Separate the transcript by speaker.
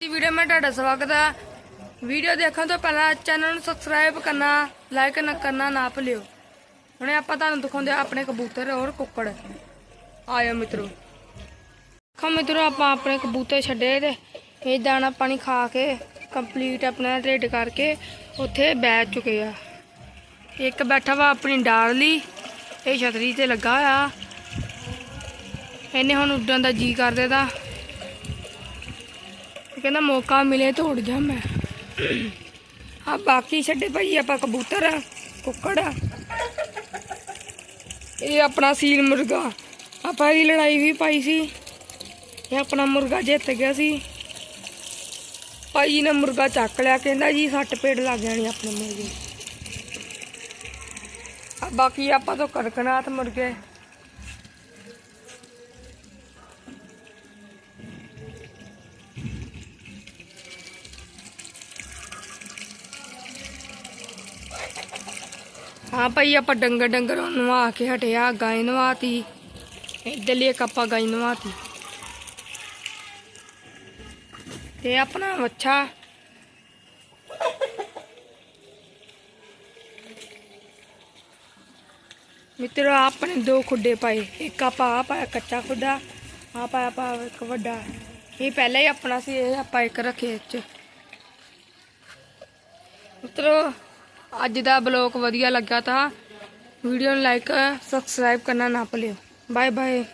Speaker 1: ਦੀ video ਮੈਂ ਤੁਹਾਡਾ ਸਵਾਗਤ ਹੈ ਵੀਡੀਓ ਦੇਖਣ ਤੋਂ ਪਹਿਲਾਂ ਚੈਨਲ ਨੂੰ ਸਬਸਕ੍ਰਾਈਬ ਕਰਨਾ, ਲਾਈਕ ਨਾ ਕਰਨਾ ਨਾ ਭੁੱਲਿਓ। ਹੁਣੇ ਆਪਾਂ ਤੁਹਾਨੂੰ ਦਿਖਾਉਂਦੇ ਆ ਆਪਣੇ ਕਬੂਤਰ ਔਰ ਕੁੱਕੜ। ਆਇਓ ਮਿੱਤਰੋ। ਖਾ ਮਿੱਤਰੋ, ਆਪਾਂ ਆਪਣੇ ਕਬੂਤਰ ਛੱਡੇ ਤੇ ਇਹ ਦਾਣਾ ਪਾਣੀ ਖਾ ਕੇ ਕੰਪਲੀਟ ਆਪਣਾ ਢਿੱਡ ਕਰਕੇ ਉੱਥੇ ਬੈਠ ਚੁੱਕੇ ਆ। ਇੱਕ ਬੈਠਾ ਵਾ ਆਪਣੀ ਡਾਰਲੀ ਇਹ ਛਤਰੀ ਤੇ ਲੱਗਾ ਹੋਇਆ। ਇਹਨੇ ਹੁਣ ਉੱਡਣ ਦਾ ਜੀ ਕਰਦੇ ਦਾ ਕਹਿੰਦਾ ਮੌਕਾ ਮਿਲੇ ਤਾਂ ਉੱਡ ਜਾ ਮੈਂ। ਆ ਬਾਕੀ ਛੱਡੇ ਭਾਈ ਆਪਾਂ ਕਬੂਤਰ ਆ, ਕੁੱਕੜ ਆ। ਇਹ ਆਪਣਾ ਸੀਲ ਮੁਰਗਾ। ਆਪਾਂ ਇਹ ਲੜਾਈ ਵੀ ਪਾਈ ਸੀ। ਇਹ ਆਪਣਾ ਮੁਰਗਾ ਜਿੱਤ ਗਿਆ ਸੀ। ਭਾਈ ਨੇ ਮੁਰਗਾ ਚੱਕ ਲਿਆ ਕਹਿੰਦਾ ਜੀ ਸੱਟ ਪੇੜ ਲੱਗ ਜਾਣੀ ਆਪਣੇ ਮੁਰਗੇ। ਆ ਬਾਕੀ ਆਪਾਂ ਤੋਂ ਕੜਕਨਾਥ ਮੁਰਗੇ। ਹਾਂ ਭਾਈ ਆਪਾਂ ਡੰਗਰ ਡੰਗਰ ਨਵਾ ਕੇ ਹਟਿਆ ਗਾਂ ਨਵਾਤੀ। ਇੱਧਰਲੀ ਇੱਕ ਆਪਾਂ ਗਾਂ ਨਵਾਤੀ। ਤੇ ਆਪਣਾ ਵੱਛਾ ਮਿੱਤਰੋ, ਆਪਣੇ ਦੋ ਖੁੱਡੇ ਪਾਏ। ਇੱਕ ਆਪਾਂ ਆ ਪਾਇਆ ਕੱਚਾ ਖੁੱਡਾ ਆ ਪਾਇਆ ਪਾ ਇੱਕ ਵੱਡਾ। ਇਹ ਪਹਿਲਾਂ ਹੀ ਆਪਣਾ ਸੀ, ਇਹ ਆਪਾਂ ਇੱਕ ਰੱਖੇ ਚ ਮਿੱਤਰੋ ਅੱਜ ਦਾ ਬਲੌਗ ਵਧੀਆ ਲੱਗਾ ਤਾਂ ਵੀਡੀਓ ਨੂੰ ਲਾਈਕ, ਸਬਸਕ੍ਰਾਈਬ ਕਰਨਾ ਨਾ ਭੁੱਲਿਓ। Bye bye